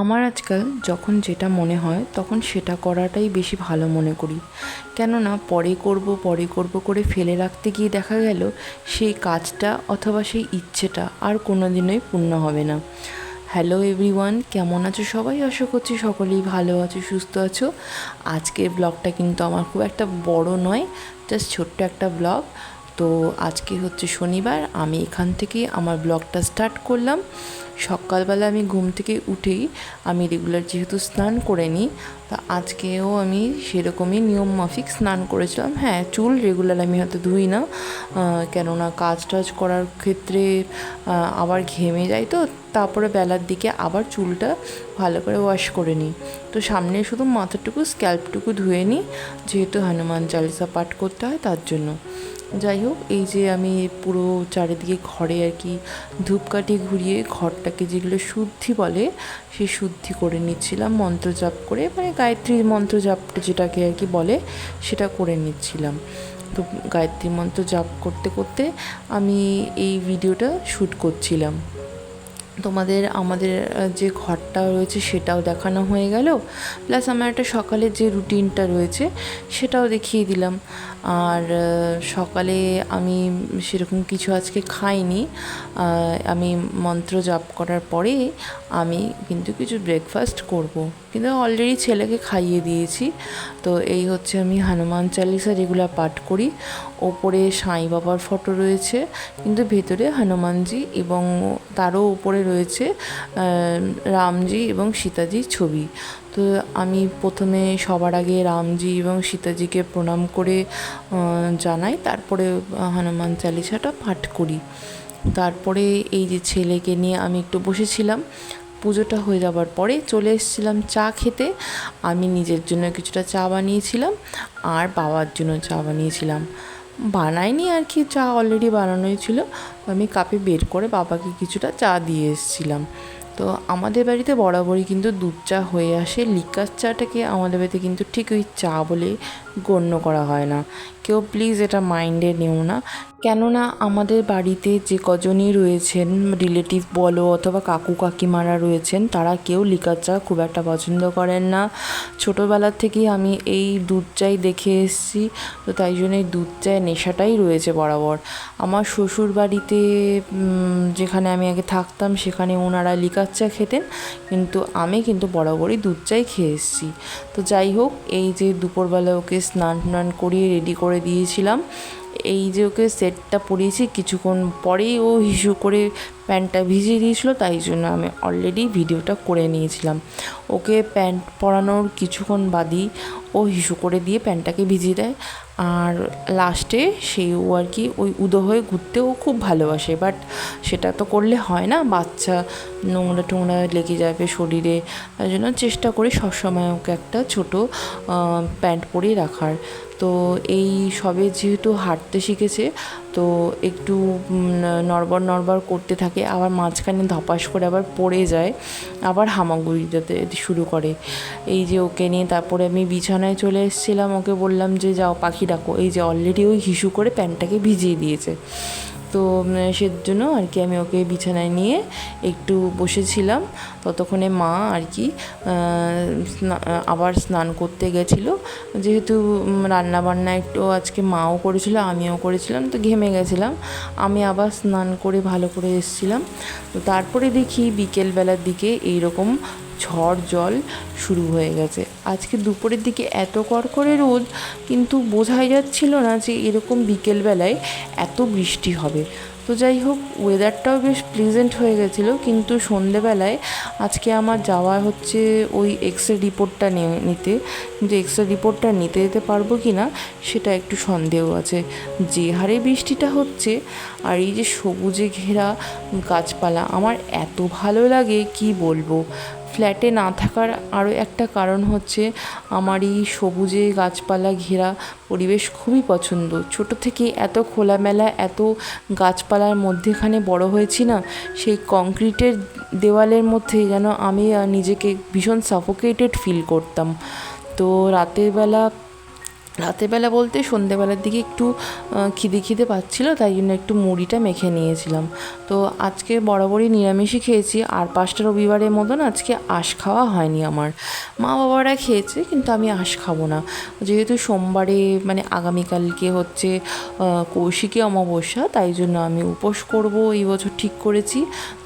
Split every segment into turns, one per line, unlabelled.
আমার আজকাল যখন যেটা মনে হয়, তখন সেটা করাটাই বেশি ভালো মনে করি। কেননা পরে করব পরে করব করে ফেলে রাখতে গিয়ে দেখা গেল সেই কাজটা অথবা সেই ইচ্ছেটা আর কোনো দিনই পূর্ণ হবে না। হ্যালো এভরিওয়ান, কেমন আছো সবাই? আশা করছি সকলেই ভালো আছো, সুস্থ আছো। আজকের ব্লগটা কিন্তু আমার খুব একটা বড় নয়, জাস্ট ছোট্ট একটা ব্লগ। তো আজকে হচ্ছে শনিবার, আমি এখান থেকে আমার ব্লগটা স্টার্ট করলাম। সকালবেলা আমি ঘুম থেকে উঠেই আমি রেগুলার যেহেতু স্নান করে নিই, তা আজকেও আমি সেরকমই নিয়ম মাফিক স্নান করেছিলাম। হ্যাঁ চুল রেগুলার আমি হয়তো ধুই না কেননা কাজ টাজ করার ক্ষেত্রে আবার ঘেমে যাই তো, তারপরে বেলার দিকে আবার চুলটা ভালো করে ওয়াশ করে নিই। তো সামনে শুধু মাথাটুকু স্ক্যাল্পটুকু ধুয়ে নিই, যেহেতু হনুমান চালিসা পাঠ করতে হয় তার জন্য। যাই হোক, এই যে আমি পুরো চারিদিকে ঘরে আর কি ধূপকাঠি ঘুরিয়ে ঘরটাকে যেগুলো শুদ্ধি বলে, সেই শুদ্ধি করে নিচ্ছিলাম, মন্ত্র জাপ করে মানে গায়ত্রী মন্ত্র জাপ যেটাকে আর কি বলে, সেটা করে নিচ্ছিলাম। তো গায়ত্রী মন্ত্র জাপ করতে করতে আমি এই ভিডিওটা শ্যুট করছিলাম। তোমাদের, আমাদের যে ঘরটা রয়েছে সেটাও দেখানো হয়ে গেল। প্লাস আমার একটা সকালের যে রুটিনটা রয়েছে সেটাও দেখিয়ে দিলাম। আর সকালে আমি সেরকম কিছু আজকে খাইনি। আমি মন্ত্র জাপ করার পরে আমি কিন্তু কিছু ব্রেকফাস্ট করব। কিন্তু অলরেডি ছেলেকে খাইয়ে দিয়েছি। তো এই হচ্ছে আমি হনুমান চালিসা রেগুলার পাঠ করি। ওপরে সাই বাবার ফটো রয়েছে। কিন্তু ভেতরে হনুমানজি এবং তারও উপরে রয়েছে রামজি এবং সীতাজির ছবি। তো আমি প্রথমে সবার আগে রামজি এবং সীতাজিকে প্রণাম করে জানাই। তারপরে হনুমান চালিসাটা পাঠ করি। তারপরে এই যে ছেলেকে নিয়ে আমি একটু বসেছিলাম, পুজোটা হয়ে যাবার পরে চলে এসেছিলাম চা খেতে। আমি নিজের জন্য কিছুটা চা বানিয়েছিলাম, আর বাবার জন্য চা বানিয়েছিলাম। বানাইনি আর কি, চা অলরেডি বানানোই ছিল। আমি কাপে বের করে বাবাকে কিছুটা চা দিয়ে এসেছিলাম। তো আমাদের বাড়িতে বরাবরই কিন্তু দুধ চা হয়ে আসে। লিকার চাটাকে আমাদের বাড়িতে কিন্তু ঠিক ওই চা বলে গণ্য করা হয় না। কেউ প্লিজ এটা মাইন্ডে নেও না। কেননা আমাদের বাড়িতে যে কজনই রয়েছেন রিলেটিভ বলো অথবা কাকু, কাকিমারা রয়েছেন, তারা কেউ লিকার চা খুব একটা পছন্দ করেন না। ছোটোবেলার থেকেই আমি এই দুধ চাই দেখে এসেছি, তো তাই জন্য এই দুধ চায়ের নেশাটাই রয়েছে বরাবর। আমার শ্বশুর বাড়িতে যেখানে আমি আগে থাকতাম, সেখানে ওনারা লিকার চা খেতেন, কিন্তু আমি কিন্তু বরাবরই দুধ চাই খেয়ে এসেছি। তো যাই হোক, এই যে দুপুরবেলা ওকে স্নান টান করিয়ে রেডি করে দিয়েছিলাম এই যে ওকে সেটটা পরিয়েছি, কিছুক্ষণ পরেই ও হিসু করে প্যান্টটা ভিজিয়ে দিয়েছিল, তাই জন্য আমি অলরেডি ভিডিওটা করে নিয়েছিলাম। ওকে প্যান্ট পরানোর কিছুক্ষণ বাদই ও হিসু করে দিয়ে প্যান্টটাকে ভিজিয়ে দেয়। আর লাস্টে সেই ও আর কি ওই উদো হয়ে ঘুরতে ও খুব ভালোবাসে বাট সেটা তো করলে হয় না। বাচ্চা নোংরা টোংরা লেগে যাবে শরীরে, তাই জন্য চেষ্টা করি সবসময় ওকে একটা ছোটো প্যান্ট পরিয়ে রাখার। তো এই সবে যেহেতু হাঁটতে শিখেছে, তো একটু নরবর নড়বড় করতে থাকে, আবার মাঝখানে ধপাস করে আবার পড়ে যায়, আবার হামাগুড়ি দিতে শুরু করে। এই যে ওকে নিয়ে তারপরে আমি বিছানায় চলে এসেছিলাম, ওকে বললাম যে, যাও পাখি ডাকো। এই যে অলরেডি ওই হিসু করে প্যান্টটাকে ভিজিয়ে দিয়েছে। তো উম, সেজন্য আর কি আমি ওকে বিছানায় নিয়ে একটু বসেছিলাম। ততক্ষণে মা আর কি আবার স্নান করতে গেছিল। যেহেতু রান্না বান্না একটু আজকে মাও করেছিল আমিও করেছিলাম তো ঘেমে গেছিলাম। আমি আবার স্নান করে ভালো করে এসেছিলাম। তো তারপরে দেখি বিকেলবেলার দিকে এইরকম ঝড় জল শুরু হয়ে গেছে। আজকে দুপুরের দিকে এত কড়কড়ে রোদ, কিন্তু বোঝাই যাচ্ছিল না যে এরকম বিকেলবেলায় এত বৃষ্টি হবে। তো যাই হোক ওয়েদারটাও বেশ প্লেজেন্ট হয়ে গেছিল, কিন্তু সন্ধেবেলায় আজকে আমার যাওয়া হচ্ছে ওই এক্স রে রিপোর্টটা নিতে। কিন্তু এক্স রে রিপোর্টটা নিতে যেতে পারব কি না, সেটা একটু সন্দেহ আছে। যে হারে বৃষ্টিটা হচ্ছে, আর এই যে সবুজে ঘেরা গাছপালা, আমার এত ভালো লাগে, কি বলব? ফ্ল্যাটে না থাকার আরও একটা কারণ হচ্ছে আমার এই সবুজে গাছপালা ঘেরা পরিবেশ খুবই পছন্দ। ছোট থেকে এত খোলামেলা, এত গাছপালার মধ্যেখানে বড় হয়েছি না, সেই কংক্রিটের দেওয়ালের মধ্যে যেন আমি নিজেকে ভীষণ সাফোকেটেড ফিল করতাম। তো রাতের বেলা
রাতেরবেলা বলতে সন্ধেবেলার দিকে একটু খিদে খিদে পাচ্ছিল, তাই জন্য একটু মুড়িটা মেখে নিয়েছিলাম। তো আজকে বরাবরই নিরামিষই খেয়েছি, আর পাঁচটা রবিবারের মতন আজকে আঁশ খাওয়া হয়নি আমার। মা বাবারা খেয়েছে, কিন্তু আমি আঁশ খাব না। যেহেতু সোমবারে মানে আগামীকালকে হচ্ছে কৌশিকী অমাবস্যা, তাই জন্য আমি উপোস করব, এই বছর ঠিক করেছি।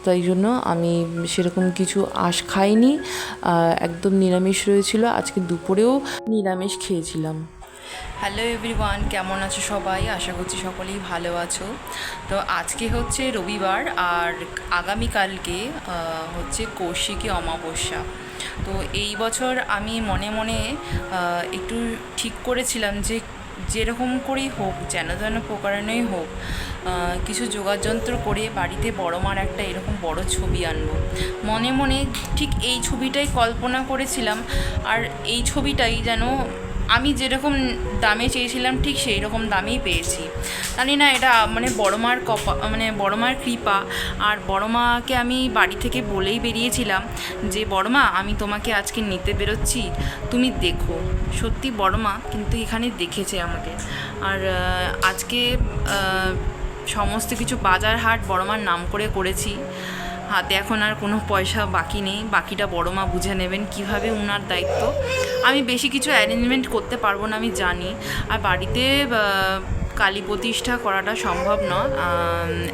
তাই জন্য আমি সেরকম কিছু আঁশ খাইনি। একদম নিরামিষ রয়েছিল, আজকে দুপুরেও নিরামিষ খেয়েছিলাম। হ্যালো এভরিওয়ান কেমন আছো সবাই? আশা করছি সকলেই ভালো আছো। তো আজকে হচ্ছে রবিবার, আর আগামীকালকে হচ্ছে কৌশিকী অমাবস্যা। তো এই বছর আমি মনে মনে একটু ঠিক করেছিলাম যে যেরকম করেই হোক, যেন যেন প্রকারণেই হোক কিছু যোগাযন্ত্র করে বাড়িতে বড় মার একটা এরকম বড় ছবি আনব। মনে মনে ঠিক এই ছবিটাই কল্পনা করেছিলাম, আর এই ছবিটাই যেন আমি যেরকম দামে চেয়েছিলাম, ঠিক সেই রকম দামেই পেয়েছি। জানি না এটা মানে বড় মার কপা মানে বড় মার কৃপা। আর বড় মাকে আমি বাড়ি থেকে বলেই বেরিয়েছিলাম যে বড় মা আমি তোমাকে আজকে নিতে বেরোচ্ছি। তুমি দেখো। সত্যি বড় মা কিন্তু এখানে দেখেছে আমাকে। আর আজকে সমস্ত কিছু বাজার হাট বড় মার নাম করে করেছি। হাতে এখন আর কোনো পয়সা বাকি নেই। বাকিটা বড় মা বুঝে নেবেন কীভাবে ওনার দায়িত্ব। আমি বেশি কিছু অ্যারেঞ্জমেন্ট করতে পারব না, আমি জানি। আর বাড়িতে কালী প্রতিষ্ঠা করাটা সম্ভব নয়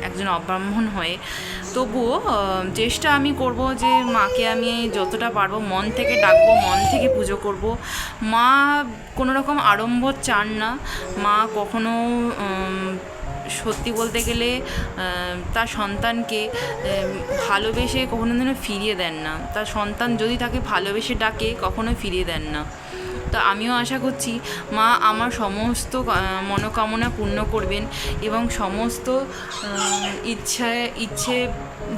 একজন অব্রাহ্মণ হয়ে। তবুও চেষ্টা আমি করব যে মাকে আমি যতটা পারব, মন থেকে ডাকবো, মন থেকে পুজো করব। মা কোনো রকম আড়ম্বর চান না। মা কখনো সত্যি বলতে গেলে তার সন্তানকে ভালোবেসে কখনো যেন ফিরিয়ে দেন না। তার সন্তান যদি তাকে ভালোবেসে ডাকে, কখনো ফিরিয়ে দেন না। তো আমিও আশা করছি, মা আমার সমস্ত মনোকামনা পূর্ণ করবেন এবং সমস্ত ইচ্ছায়, ইচ্ছে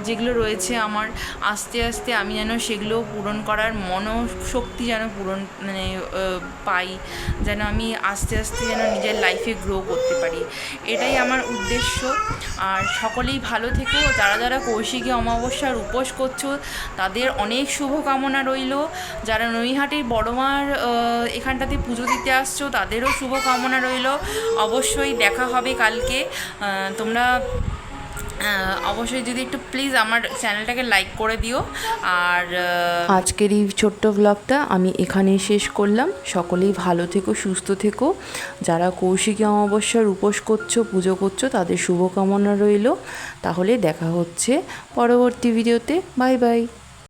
যেগুলো রয়েছে আমার আস্তে আস্তে আমি যেন সেগুলো পূরণ করার মনোশক্তি যেন পূরণ মানে পাই, যেন আমি আস্তে আস্তে যেন নিজের লাইফে গ্রো করতে পারি। এটাই আমার উদ্দেশ্য। আর সকলেই ভালো থেকো। যারা যারা কৌশিকী অমাবস্যার উপোস করছ, তাদের অনেক শুভকামনা রইল। যারা নৈহাটির বড়মার এখানটাতে পুজো দিতে আসছো, তাদেরও শুভকামনা রইল। অবশ্যই দেখা হবে কালকে। তোমরা অবশ্যই যদি একটু প্লিজ আমার চ্যানেলটাকে লাইক করে দিও। আর আজকের এই ছোট্ট ব্লগটা আমি এখানেই শেষ করলাম। সকলেই ভালো থেকো, সুস্থ থেকো। যারা কৌশিকী অমাবস্যার উপোস করছ, পুজো করছ, তাদের শুভকামনা রইল। তাহলে দেখা হচ্ছে পরবর্তী ভিডিওতে বাই বাই